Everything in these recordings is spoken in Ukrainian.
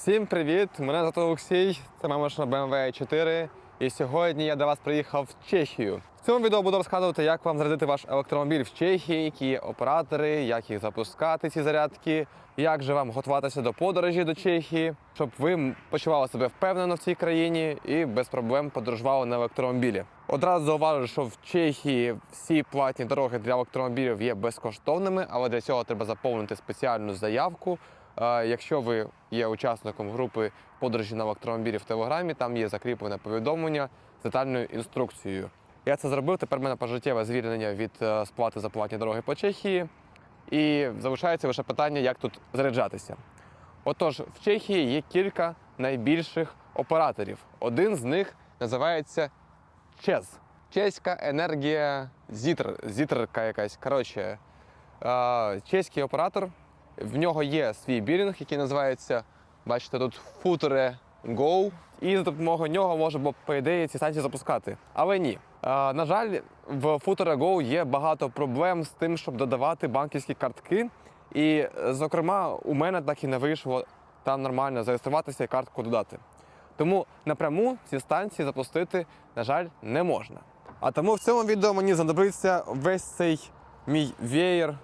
Всім привіт! Мене звати Олексій, це моя машина BMW 4. І сьогодні я до вас приїхав в Чехію. В цьому відео буду розказувати, як вам зарядити ваш електромобіль в Чехії, які є оператори, як їх запускати, ці зарядки, як же вам готуватися до подорожі до Чехії, щоб ви почували себе впевнено в цій країні і без проблем подорожували на електромобілі. Одразу зауважу, що в Чехії всі платні дороги для електромобілів є безкоштовними, але для цього треба заповнити спеціальну заявку. Е, Якщо ви є учасником групи подорожі на електромобілі в Телеграмі, там є закріплене повідомлення з детальною інструкцією. Я це зробив. Тепер в мене пожиттєве звільнення від е, сплати за платні дороги по Чехії. І залишається лише питання, як тут заряджатися. Отож, в Чехії є кілька найбільших операторів. Один з них називається ЧЕЗ. Чеська енергія Зітр, Зітрка якась. Коротше, е, чеський оператор. В нього є свій білінг, який називається, бачите, тут Future Go. І за допомогою нього може, бо, по ідеї, ці станції запускати. Але ні. Е, на жаль, в Future Go є багато проблем з тим, щоб додавати банківські картки. І, зокрема, у мене так і не вийшло там нормально зареєструватися і картку додати. Тому напряму ці станції запустити, на жаль, не можна. А тому в цьому відео мені знадобиться весь цей мій веєр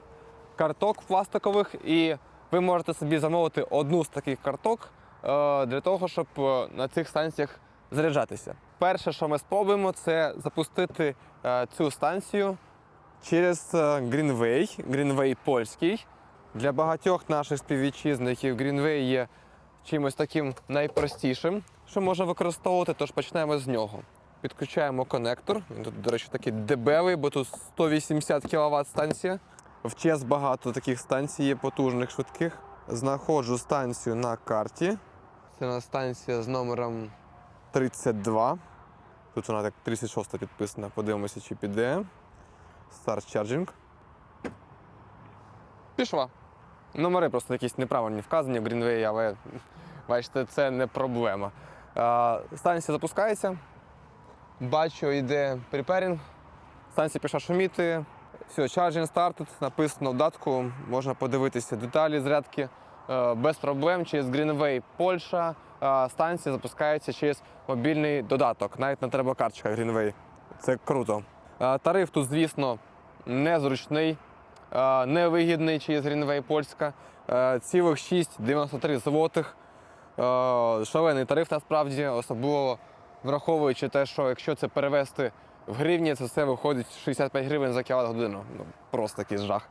карток пластикових, і ви можете собі замовити одну з таких карток е, для того, щоб е, на цих станціях заряджатися. Перше, що ми спробуємо, це запустити е, цю станцію через Greenway, Greenway польський. Для багатьох наших співвітчизників Greenway є чимось таким найпростішим, що можна використовувати, тож почнемо з нього. Підключаємо конектор. Він тут, до речі, такий дебелий, бо тут 180 кВт станція. В ЧЕС багато таких станцій є потужних, швидких. Знаходжу станцію на карті. Це у нас станція з номером 32. Тут вона так 36 підписана. Подивимося, чи піде. Start Charging. Пішла. Номери просто якісь неправильні вказані в Greenway, але бачите, це не проблема. Станція запускається. Бачу, йде препарінг. Станція пішла шуміти. Все, charging started, написано в датку, можна подивитися деталі зарядки е, без проблем. Через Greenway Польща е, станція запускається через мобільний додаток. Навіть не треба карточка Greenway. Це круто. Е, Тариф тут, звісно, незручний, невигідний через Greenway Польська. Цілих 6,93 злотих. Шалений тариф насправді, особливо враховуючи те, що якщо це перевести в гривні, це все виходить 65 гривень за кіловат годину. Ну, просто такий жах.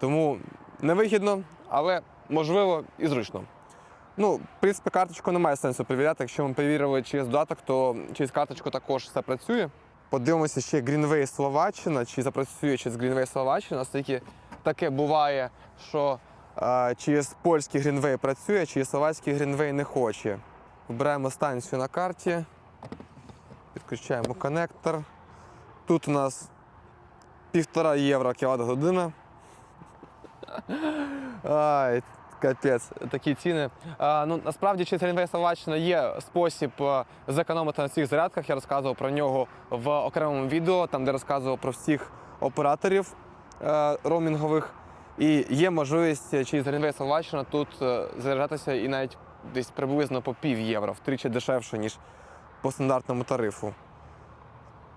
Тому невигідно, але можливо і зручно. Ну, в принципі, карточку немає сенсу перевіряти. Якщо ми перевірили через додаток, то через карточку також все працює. Подивимося ще Greenway Словаччина, чи запрацює через Greenway Словаччина, оскільки таке буває, що е, через польський Greenway працює, через словацький Greenway не хоче. Вибираємо станцію на карті, підключаємо коннектор. Тут у нас півтора євро кіловат година. Ай, капець, такі ціни. А, ну, насправді через Словаччина є спосіб е, зекономити на цих зарядках. Я розказував про нього в окремому відео, там де розказував про всіх операторів е, роумінгових. І є можливість через Greenway Словаччина тут е, заряджатися і навіть десь приблизно по пів євро, втричі дешевше, ніж по стандартному тарифу.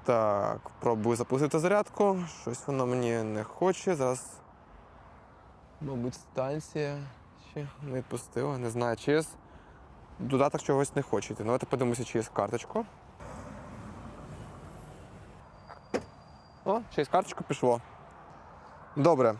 Так, пробую запустити зарядку. Щось воно мені не хоче. Зараз. Мабуть, станція ще не відпустила. Не знаю, через додаток чогось не хоче. Ну, Давайте подивимося через карточку. О, через карточку пішло. Добре.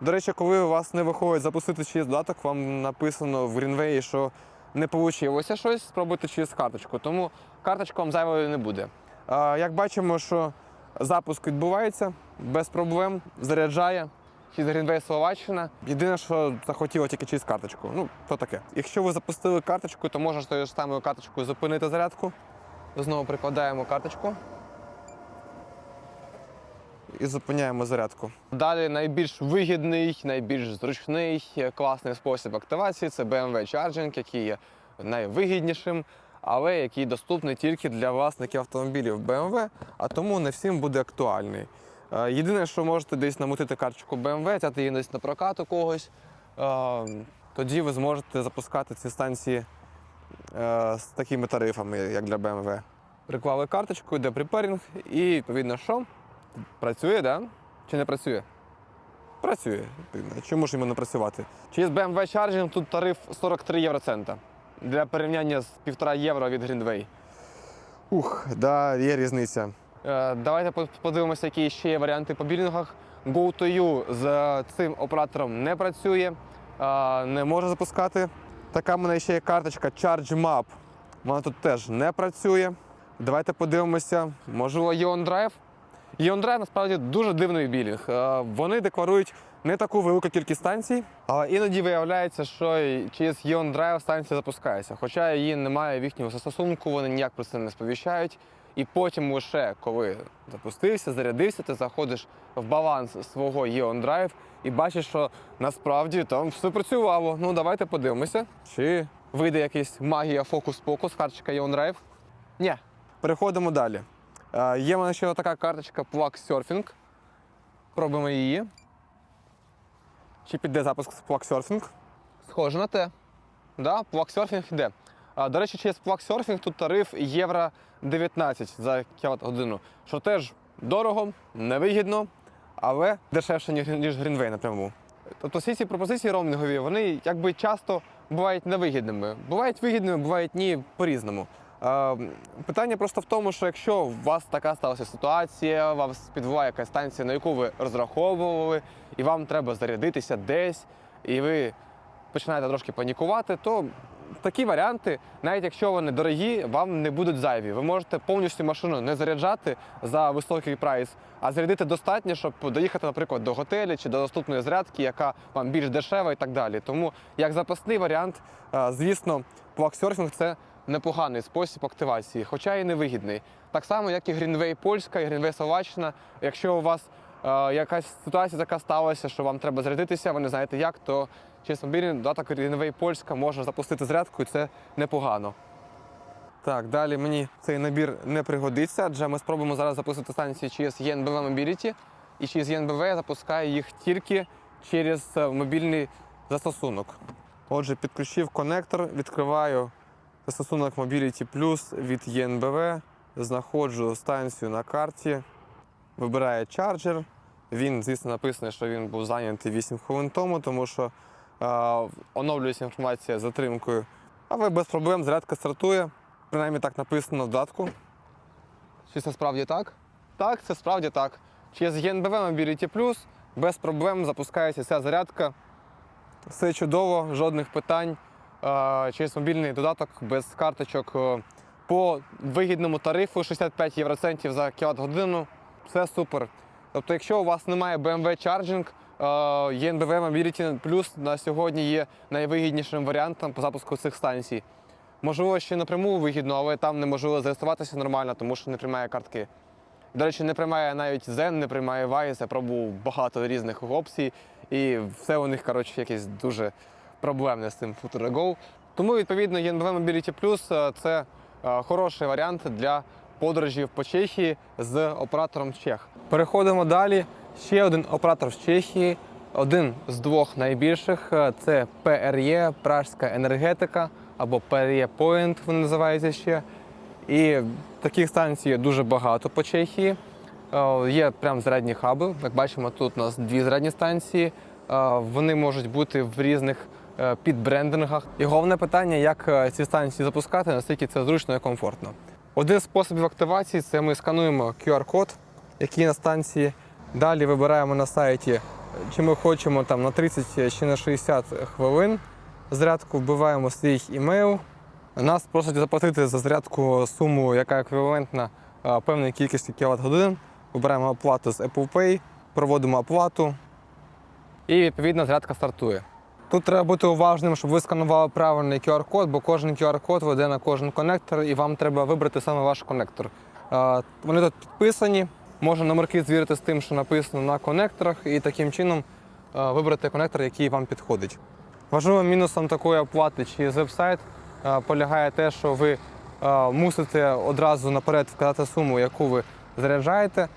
До речі, коли у вас не виходить запустити через додаток, вам написано в Greenway, що не вийшло щось, спробуйте через карточку. Тому карточка вам зайвою не буде. Як бачимо, що запуск відбувається без проблем, заряджає через Greenway Словаччина. Єдине, що захотіло тільки через карточку. Ну, то таке. Якщо ви запустили карточку, то можна тою ж самою карточкою зупинити зарядку. Знову прикладаємо карточку. І зупиняємо зарядку. Далі найбільш вигідний, найбільш зручний, класний спосіб активації це BMW Charging, який є найвигіднішим, але який доступний тільки для власників автомобілів BMW, а тому не всім буде актуальний. Е, Єдине, що можете десь намутити карточку BMW, взяти її десь на прокат у когось, е, тоді ви зможете запускати ці станції е, з такими тарифами, як для BMW. Приклали карточку, йде припарінг, і відповідно, що? Працює, да? Чи не працює? Працює. Чому ж йому не працювати? Чи з BMW Charging тут тариф 43 євроцента для порівняння з 1,5 євро від Greenway. Ух, да, є різниця. Е, давайте подивимося, які ще є варіанти по білінгах. Go2U з цим оператором не працює, е, не може запускати. Така в мене ще є карточка ChargeMap. Вона тут теж не працює. Давайте подивимося, можливо, Ion Drive. Drive насправді дуже дивний білінг. Е, Вони декларують не таку велику кількість станцій, але іноді виявляється, що через Ion Drive станція запускається. Хоча її немає в їхньому застосунку, вони ніяк про це не сповіщають. І потім лише коли запустився, зарядився, ти заходиш в баланс свого Ion Drive і бачиш, що насправді там все працювало. Ну давайте подивимося, чи вийде якийсь магія фокус-покус, карточка Ion Drive. Ні. Переходимо далі. Е, Є в мене ще така карточка Plug Surfing. Пробуємо її. Чи піде запуск з Схоже на те. Да, Surfing йде. До речі, через Surfing тут тариф євро 19 за кіловат годину, що теж дорого, невигідно, але дешевше, ніж, Greenway напряму. Тобто всі ці пропозиції роумінгові, вони якби часто бувають невигідними. Бувають вигідними, бувають ні по-різному. Питання просто в тому, що якщо у вас така сталася ситуація, вас підбуває якась станція, на яку ви розраховували, і вам треба зарядитися десь, і ви починаєте трошки панікувати, то такі варіанти, навіть якщо вони дорогі, вам не будуть зайві. Ви можете повністю машину не заряджати за високий прайс, а зарядити достатньо, щоб доїхати, наприклад, до готелю чи до наступної зарядки, яка вам більш дешева і так далі. Тому як запасний варіант, звісно, плаксерфінг це непоганий спосіб активації, хоча і невигідний. Так само, як і Greenway Польська, і Greenway Словаччина. Якщо у вас е, якась ситуація така сталася, що вам треба зарядитися, ви не знаєте як, то через мобільний додаток Greenway Польська можна запустити зарядку, і це непогано. Так, далі мені цей набір не пригодиться, адже ми спробуємо зараз запустити станції через ENBV Mobility, і через ENBV я запускаю їх тільки через е, мобільний застосунок. Отже, підключив конектор, відкриваю застосунок Mobility Plus від ENBV, знаходжу станцію на карті, вибираю чарджер. Він, звісно, написано, що він був зайнятий 8 хвилин тому, тому що е, оновлюється інформація з затримкою. Але без проблем зарядка стартує. Принаймні так написано в додатку. Чи це справді так? Так, це справді так. Через ENBV Mobility Plus без проблем запускається ця зарядка. Все чудово, жодних питань. Е, Через мобільний додаток без карточок е, по вигідному тарифу 65 євроцентів за кіловат годину. Все супер. Тобто, якщо у вас немає BMW Charging, е, ENBV Mobility Plus на сьогодні є найвигіднішим варіантом по запуску цих станцій. Можливо, ще напряму вигідно, але там неможливо зареєструватися нормально, тому що не приймає картки. До речі, не приймає навіть Zen, не приймає Wise, я пробував багато різних опцій, і все у них коротше, якесь дуже проблемне з цим Futura Go. Тому, відповідно, ENBV Mobility Plus е, це е, хороший варіант для подорожів по Чехії з оператором Чех. Переходимо далі. Ще один оператор з Чехії, один з двох найбільших е, це PRE, Пражська енергетика або PRE Point, вони називаються ще. І таких станцій дуже багато по Чехії. Є прям зарядні хаби. Як бачимо, тут у нас дві зарядні станції. Вони можуть бути в різних підбрендингах. І головне питання, як е, ці станції запускати, наскільки це зручно і комфортно. Один з способів активації це ми скануємо QR-код, який на станції. Далі вибираємо на сайті, чи ми хочемо там на 30 чи на 60 хвилин. Зарядку вбиваємо свій імейл. Нас просять заплатити за зарядку суму, яка еквівалентна е, певній кількості кіловат годин. Вибираємо оплату з Apple Pay, проводимо оплату і відповідно зарядка стартує. Тут треба бути уважним, щоб ви сканували правильний QR-код, бо кожен QR-код веде на кожен конектор, і вам треба вибрати саме ваш конектор. Е, Вони тут підписані, можна номерки звірити з тим, що написано на конекторах, і таким чином е, вибрати конектор, який вам підходить. Важливим мінусом такої оплати чи з веб-сайт е, полягає те, що ви мусите одразу наперед вказати суму, яку ви заряджаєте.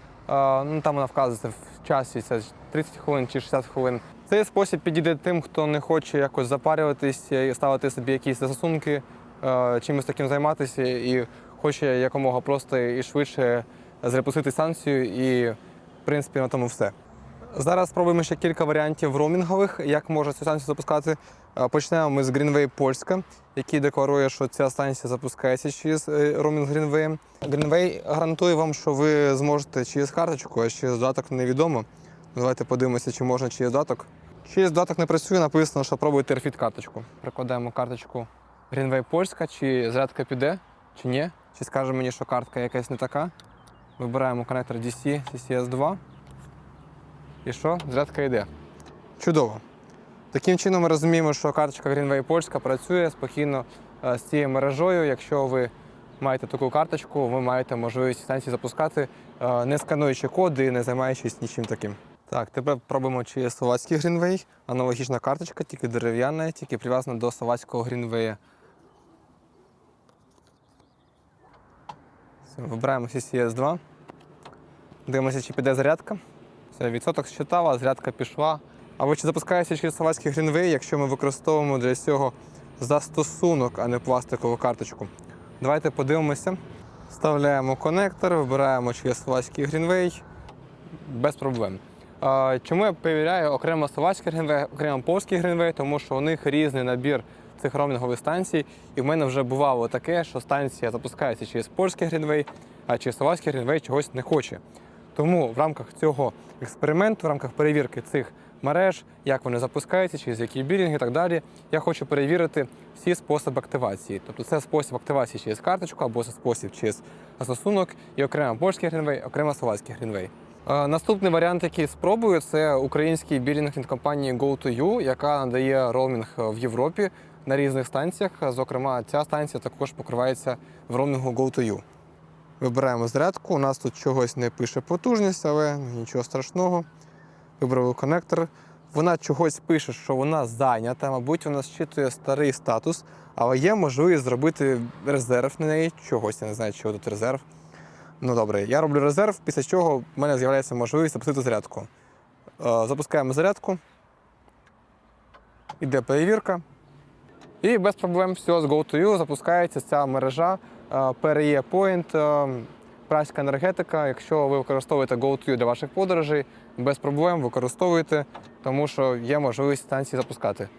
Ну, там вона вказується в часі, 30 хвилин чи 60 хвилин. Цей спосіб підійде тим, хто не хоче якось запарюватись і ставити собі якісь застосунки е, чимось таким займатися і хоче якомога просто і швидше запустити станцію, і в принципі на тому все. Зараз спробуємо ще кілька варіантів роумінгових, як можна цю станцію запускати. Е, Почнемо ми з Greenway Польська, який декларує, що ця станція запускається через е, роумінг Greenway. Greenway гарантує вам, що ви зможете через карточку, а через додаток невідомо. Давайте подивимося, чи можна через додаток. Через додаток не працює, написано, що пробуйте refit карточку. Прикладаємо карточку Greenway Польська, чи зарядка піде, чи ні. Чи скаже мені, що картка якась не така. Вибираємо коннектор DC CCS 2. І що? Зарядка йде. Чудово. Таким чином ми розуміємо, що карточка Greenway Польська працює спокійно е, з цією мережою. Якщо ви маєте таку карточку, ви маєте можливість станції запускати, е, не скануючи коди не займаючись нічим таким. Так, тепер пробуємо через словацький Greenway. Аналогічна карточка, тільки дерев'яна, тільки прив'язана до словацького. Все, Вибираємо CCS 2. Дивимося, чи піде зарядка. Все, відсоток считала, зарядка пішла. А чи запускається через словацький Greenway, якщо ми використовуємо для цього застосунок, а не пластикову карточку? Давайте подивимося. Вставляємо конектор, вибираємо через словацький Greenway. Без проблем. Чому я перевіряю окремо словацький Greenway, окремо польський Greenway? Тому що у них різний набір цих роумінгових станцій. І в мене вже бувало таке, що станція запускається через польський Greenway, а через словацький Greenway чогось не хоче. Тому в рамках цього експерименту, в рамках перевірки цих мереж, як вони запускаються, через які білінги і так далі, я хочу перевірити всі способи активації. Тобто це спосіб активації через карточку або це спосіб через застосунок і окремо польський грінвей, окремо словацький грінвей. Наступний варіант, який спробую, це український білінг компанії Go2U, яка надає роумінг в Європі на різних станціях. Зокрема, ця станція також покривається в роумінгу Go2U. Вибираємо зарядку. У нас тут чогось не пише потужність, але нічого страшного. Вибрали конектор. Вона чогось пише, що вона зайнята, мабуть, вона зчитує старий статус, але є можливість зробити резерв на неї. Чогось, я не знаю, чого тут резерв. Ну добре, я роблю резерв, після чого в мене з'являється можливість запустити зарядку. Е, Запускаємо зарядку. Іде перевірка. І без проблем все з GoToU запускається ця мережа е, PRE Point, е, праська енергетика. Якщо ви використовуєте GoToU для ваших подорожей, без проблем використовуєте, тому що є можливість станції запускати.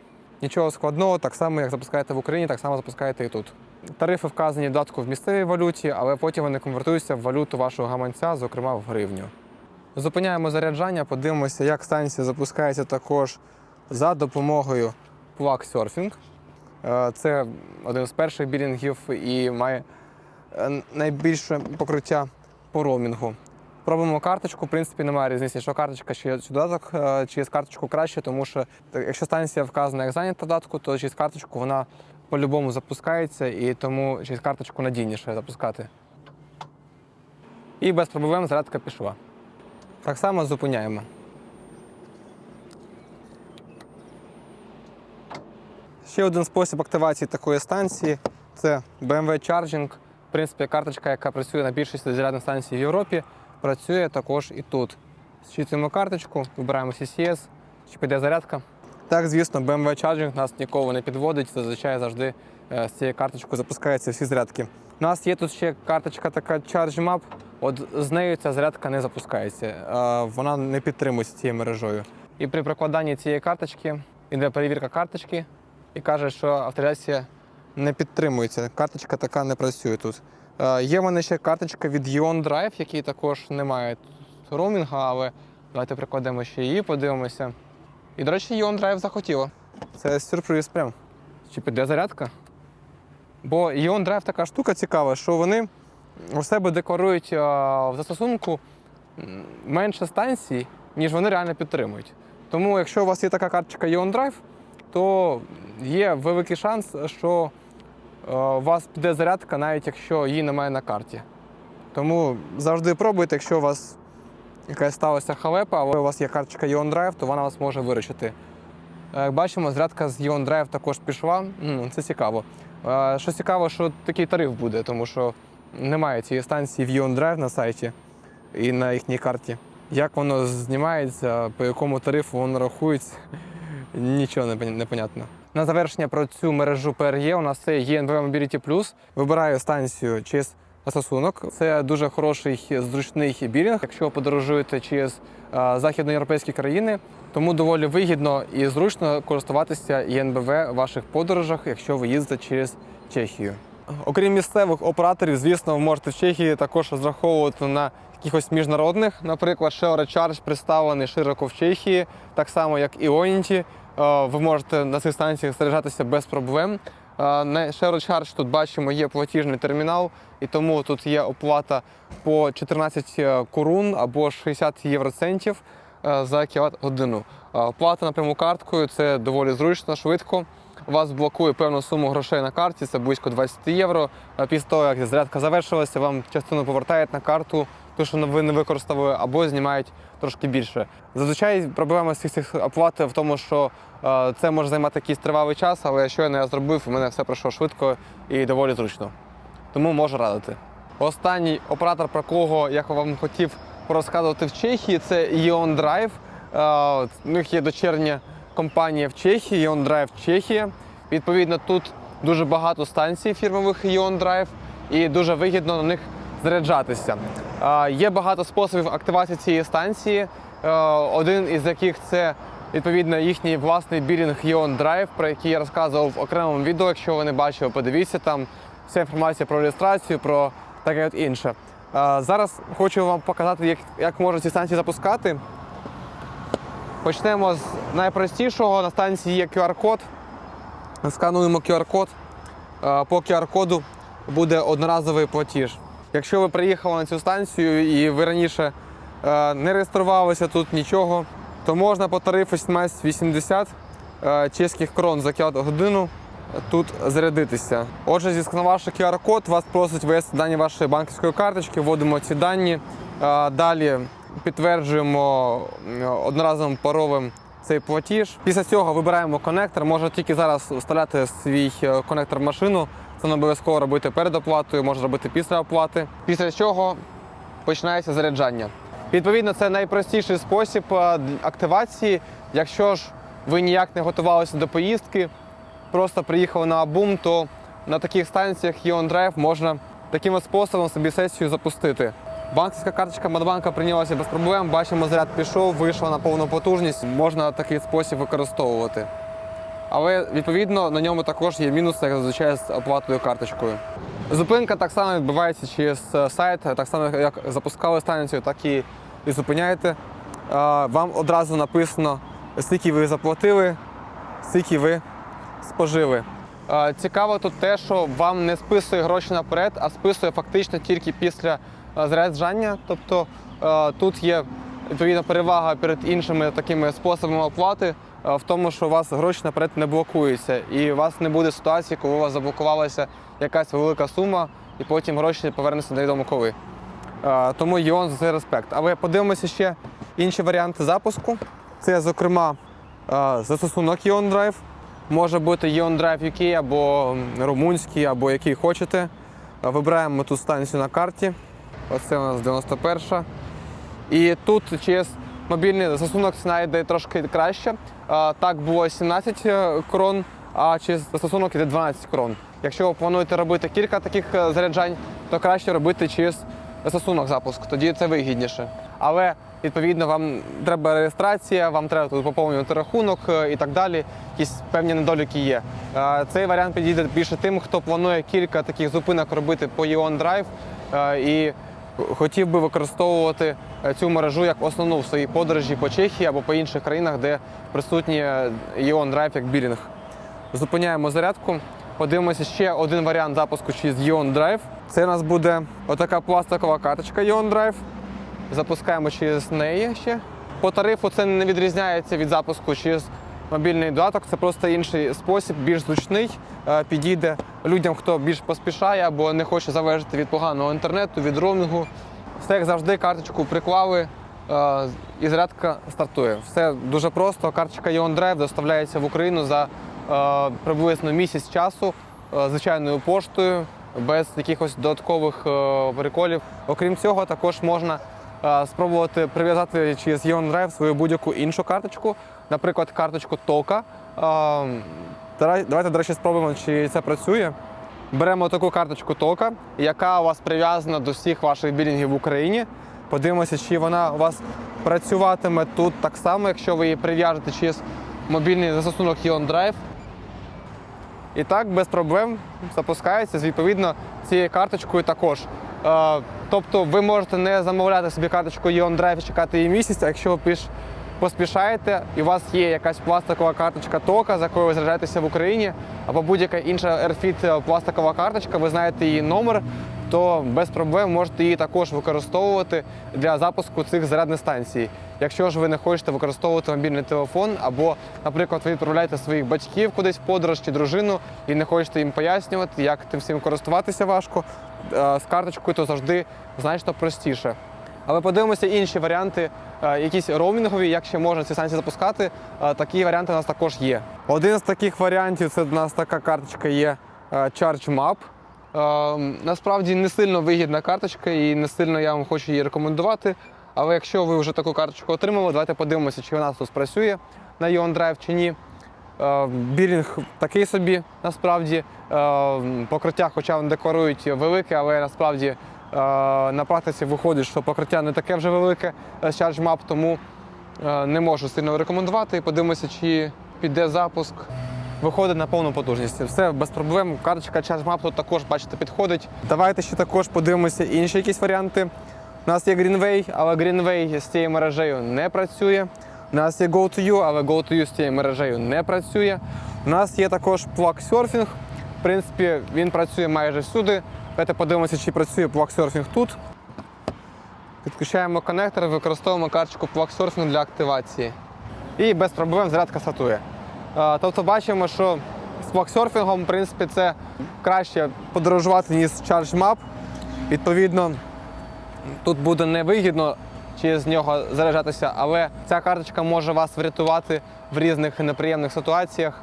Нічого складного, так само, як запускаєте в Україні, так само запускаєте і тут. Тарифи вказані додатку в місцевій валюті, але потім вони конвертуються в валюту вашого гаманця, зокрема в гривню. Зупиняємо заряджання, подивимося, як станція запускається також за допомогою Plug Surfing. Е, Це один з перших білінгів і має е, найбільше покриття по роумінгу. Пробуємо карточку, в принципі, немає різниці, що карточка чи чи додаток, е, через карточку краще, тому що якщо станція вказана як зайнята додатку, то через карточку вона по-любому запускається і тому через карточку надійніше запускати. І без проблем зарядка пішла. Так само зупиняємо. Ще один спосіб активації такої станції це BMW Charging. В принципі, карточка, яка працює на більшості зарядних станцій в Європі, працює також і тут. Зчитуємо карточку, вибираємо CCS, чи піде зарядка. Так, звісно, BMW Charging нас ніколи не підводить. Зазвичай завжди е, з цієї карточки запускаються всі зарядки. У нас є тут ще карточка така Charge Map. От з нею ця зарядка не запускається. Вона не підтримується цією мережою. І при прикладанні цієї карточки іде перевірка карточки і каже, що авторизація не підтримується. Карточка така не працює тут. Е, Є в мене ще карточка від Ion Drive, який також не має тут роумінга, але давайте прикладемо ще її, подивимося. І, до речі, Ion Drive захотіло. Це сюрприз прям. Чи піде зарядка? Бо Ion Drive така штука цікава, що вони у себе декларують е, в застосунку менше станцій, ніж вони реально підтримують. Тому, якщо у вас є така карточка Ion Drive, то є великий шанс, що у вас піде зарядка, навіть якщо її немає на карті. Тому завжди пробуйте, якщо у вас якась сталася халепа, але у вас є карточка Ion Drive, то вона вас може виручити. Е, Як бачимо, зарядка з Ion також пішла. Це цікаво. Е, Що цікаво, що такий тариф буде, тому що немає цієї станції в Ion на сайті і на їхній карті. Як воно знімається, по якому тарифу воно рахується, нічого не понятно. На завершення про цю мережу PRE у нас це ENBW Mobility Plus. Вибираю станцію через застосунок. Це дуже хороший зручний білінг, якщо подорожуєте через західноєвропейські країни. Тому доволі вигідно і зручно користуватися ЄНБВ в ваших подорожах, якщо ви їздите через Чехію. Окрім місцевих операторів, звісно, ви можете в Чехії також розраховувати на якихось міжнародних. Наприклад, Recharge представлений широко в Чехії, так само як і Ionity. Е, Ви можете на цих станціях заряджатися без проблем. Е, На Shell Recharge тут бачимо є платіжний термінал, і тому тут є оплата по 14 корун або 60 євроцентів е, за кіловат годину. Е, Оплата напряму карткою це доволі зручно, швидко. Вас блокує певну суму грошей на карті, це близько 20 євро. А Після того, як зарядка завершилася, вам частину повертають на карту, ту, що ви не використовували, або знімають трошки більше. Зазвичай проблема з цих цих оплат в тому, що е, це може займати якийсь тривалий час, але щойно я зробив, у мене все пройшло швидко і доволі зручно. Тому можу радити. Останній оператор, про кого я вам хотів порозказувати в Чехії, це Ion Drive. Е, У них є дочерня компанія в Чехії, Ion Drive Чехія. Відповідно, тут дуже багато станцій фірмових Ion Drive і дуже вигідно на них заряджатися. Є багато способів активації цієї станції. Е, Один із яких це відповідно їхній власний білінг Ion Drive, про який я розказував в окремому відео. Якщо ви не бачили, подивіться там вся інформація про реєстрацію, про таке от інше. Зараз хочу вам показати, як, як можна ці станції запускати. Почнемо з найпростішого. На станції є QR-код. Скануємо QR-код. Е, По QR-коду буде одноразовий платіж. Якщо ви приїхали на цю станцію і ви раніше е, не реєструвалися тут нічого, то можна по тарифу 17,80 е, чеських крон за годину тут зарядитися. Отже, зісканувавши QR-код, вас просить ввести дані вашої банківської карточки, вводимо ці дані. Далі підтверджуємо е, одноразовим паровим цей платіж. Після цього вибираємо конектор. Можна тільки зараз вставляти свій е, конектор в машину. Це не обов'язково робити перед оплатою, можна робити після оплати. Після чого починається заряджання. Відповідно, це найпростіший спосіб е, активації. Якщо ж ви ніяк не готувалися до поїздки, просто приїхали на Абум, то на таких станціях Drive можна таким способом собі сесію запустити. Банківська карточка Модбанка прийнялася без проблем. Бачимо, заряд пішов, вийшла на повну потужність. Можна такий спосіб використовувати. Але відповідно на ньому також є мінуси, як зазвичай з оплатою карточкою. Зупинка так само відбувається через е, сайт, так само як запускали станцію, так і, і зупиняєте. Е, Вам одразу написано, скільки ви заплатили, скільки ви спожили. Е, Цікаво тут те, що вам не списує гроші наперед, а списує фактично тільки після заряджання. Тобто е, тут є відповідна перевага перед іншими такими способами оплати е, в тому, що у вас гроші наперед не блокуються, і у вас не буде ситуації, коли у вас заблокувалася якась велика сума, і потім гроші повернуться невідомо коли. Е, Тому Іон за це респект. Але подивимося ще інші варіанти запуску. Це, зокрема, е, застосунок Ion Drive. Може бути Ion Drive UK або румунський, або який хочете. Е, Вибираємо ту станцію на карті. Оце у нас 91. І тут через мобільний застосунок ціна йде трошки краще. Так було 17 крон, а через застосунок йде 12 крон. Якщо ви плануєте робити кілька таких е, заряджань, то краще робити через застосунок запуск, тоді це вигідніше. Але відповідно вам треба реєстрація, вам треба тут поповнювати рахунок е, і так далі. Якісь певні недоліки є. Е, Цей варіант підійде більше тим, хто планує кілька таких зупинок робити по Ion Drive е, і хотів би використовувати е, цю мережу як основну в своїй подорожі по Чехії або по інших країнах, де присутні е, Ion Drive як білінг. Зупиняємо зарядку. Подивимося ще один варіант запуску через Ion Drive. Це у нас буде отака пластикова карточка Ion Drive. Запускаємо через неї ще. По тарифу це не відрізняється від запуску через мобільний додаток. Це просто інший спосіб, більш зручний. Е, Підійде людям, хто більш поспішає або не хоче залежати від поганого інтернету, від роумінгу. Все як завжди, карточку приклали е, і зарядка стартує. Все дуже просто. Карточка Ion Drive доставляється в Україну за е, приблизно місяць часу звичайною поштою, без якихось додаткових приколів. Окрім цього, також можна спробувати прив'язати через Drive свою будь-яку іншу карточку, наприклад, карточку тока. Е, Давайте, до речі, спробуємо, чи це працює. Беремо таку карточку тока, яка у вас прив'язана до всіх ваших білінгів в Україні. Подивимося, чи вона у вас працюватиме тут так само, якщо ви її прив'яжете через мобільний застосунок Ion. І так, без проблем запускається з відповідно цією карточкою також. Е, тобто ви можете не замовляти собі карточку Drive і чекати її місяць, а якщо ви піш- поспішаєте і у вас є якась пластикова карточка тока, за якою ви заряджаєтеся в Україні, або будь-яка інша AirFit пластикова карточка, ви знаєте її номер, то без проблем можете її також використовувати для запуску цих зарядних станцій. Якщо ж ви не хочете використовувати мобільний телефон, або, наприклад, ви відправляєте своїх батьків кудись в подорож чи дружину і не хочете їм пояснювати, як тим всім користуватися важко, е, з карточкою то завжди значно простіше. Але подивимося інші варіанти, е, якісь роумінгові, як ще можна ці станції запускати. Е, Такі варіанти у нас також є. Один з таких варіантів це у нас така карточка є ChargeMap. Е, Насправді не сильно вигідна карточка і не сильно я вам хочу її рекомендувати. Але якщо ви вже таку карточку отримали, давайте подивимося, чи вона тут спрацює на Ion Drive чи ні. Е, Бірінг такий собі насправді. Е, Покриття, хоча вони декларують велике, але насправді е, на практиці виходить, що покриття не таке вже велике з ChargeMap, тому не можу сильно рекомендувати. Подивимося, чи піде запуск. Виходить на повну потужність. Все без проблем. Карточка ChargeMap тут також, бачите, підходить. Давайте ще також подивимося інші якісь варіанти. У нас є Greenway, але Greenway з цією мережею не працює. У нас є Go2U, але Go2U з цією мережею не працює. У нас є також Plug Surfing. В принципі, він працює майже всюди. Давайте подивимося, чи працює Plug Surfing тут. Підключаємо коннектор, використовуємо карточку Plug Surfing для активації. І без проблем зарядка стартує. Е, Тобто бачимо, що з плаксерфінгом, в принципі, це краще подорожувати, ніж ChargeMap. Відповідно, тут буде невигідно через нього заряджатися, але ця карточка може вас врятувати в різних неприємних ситуаціях,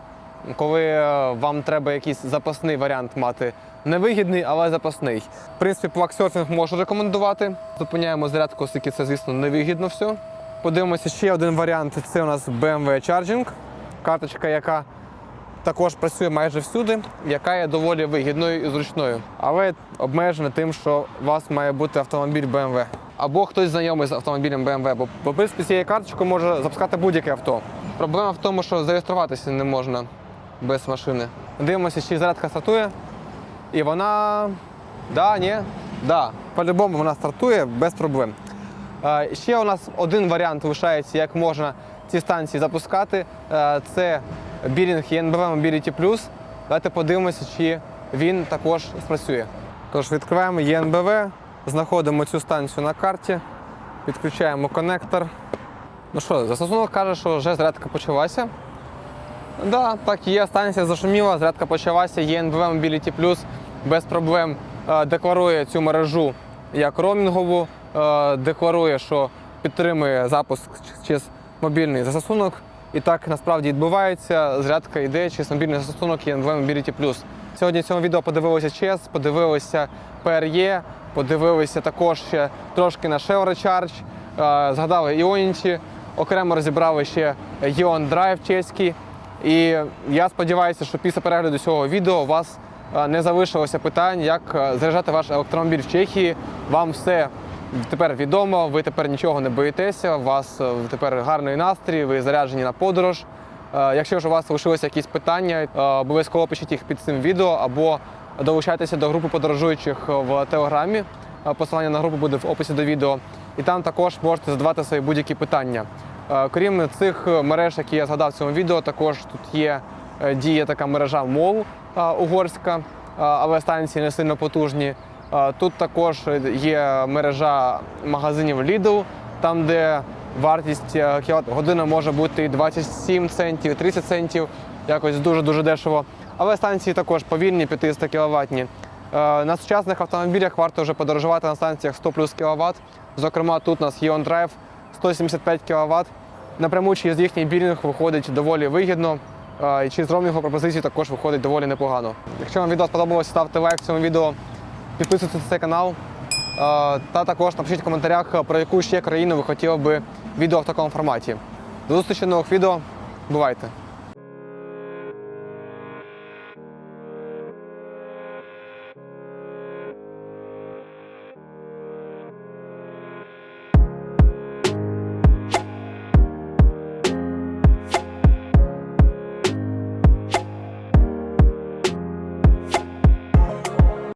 коли е, вам треба якийсь запасний варіант мати. Невигідний, але запасний. В принципі, плаксерфінг можу рекомендувати. Зупиняємо зарядку, оскільки це, звісно, невигідно все. Подивимося ще один варіант. Це у нас BMW Charging. Карточка, яка також працює майже всюди, яка є доволі вигідною і зручною, але обмежена тим, що у вас має бути автомобіль BMW. Або хтось знайомий з автомобілем BMW, бо, бо в принципі цією карточкою може запускати будь-яке авто. Проблема в тому, що зареєструватися не можна без машини. Дивимося, чи зарядка стартує. І вона. Да, ні? Да. По-любому вона стартує без проблем. Ще у нас один варіант лишається, як можна ці станції запускати. Е, Це бірінг ЄНБВ Mobility Plus. Давайте подивимося, чи він також спрацює. Тож відкриваємо ЄНБВ, знаходимо цю станцію на карті, підключаємо коннектор. Ну що, застосунок каже, що вже зарядка почалася. Да, так є. Станція зашуміла, зарядка почалася. ЄНБВ Mobility Plus без проблем е, декларує цю мережу як роумінгову, е, декларує, що підтримує запуск через мобільний застосунок. І так насправді відбувається. Зарядка йде через мобільний застосунок ЄНБВ Mobility Plus. Сьогодні в цьому відео подивилися ЧЕС, подивилися PRE, подивилися також ще трошки на Shell Recharge, е, згадали Ionity, окремо розібрали ще Ion Drive чеський. І я сподіваюся, що після перегляду цього відео у вас е, не залишилося питань, як е, заряджати ваш електромобіль в Чехії. Вам все тепер відомо, ви тепер нічого не боїтеся, у вас е, тепер гарний настрій, ви заряджені на подорож. Е, Якщо ж у вас залишилися якісь питання, е, обов'язково пишіть їх під цим відео або долучайтеся до групи подорожуючих в Телеграмі. Посилання на групу буде в описі до відео. І там також можете задавати свої будь-які питання. Крім цих мереж, які я згадав в цьому відео, також тут є діє така мережа МОЛ угорська, але станції не сильно потужні. Е, Тут також є мережа магазинів Lidl, там, де вартість кіловат година може бути 27 центів, і 30 центів, якось дуже-дуже дешево. Але станції також повільні, 500 кіловатні. Е, На сучасних автомобілях варто вже подорожувати на станціях 100 плюс кВт. Зокрема, тут у нас Ion Drive 175 кВт. Напряму через їхній білінг виходить доволі вигідно. е, І через роумінгу пропозиції також виходить доволі непогано. Якщо вам відео сподобалося, ставте лайк цьому відео, підписуйтесь на цей канал. е, Та також напишіть в коментарях, про яку ще країну ви хотіли би відео в такому форматі. До зустрічі нових відео. Бувайте!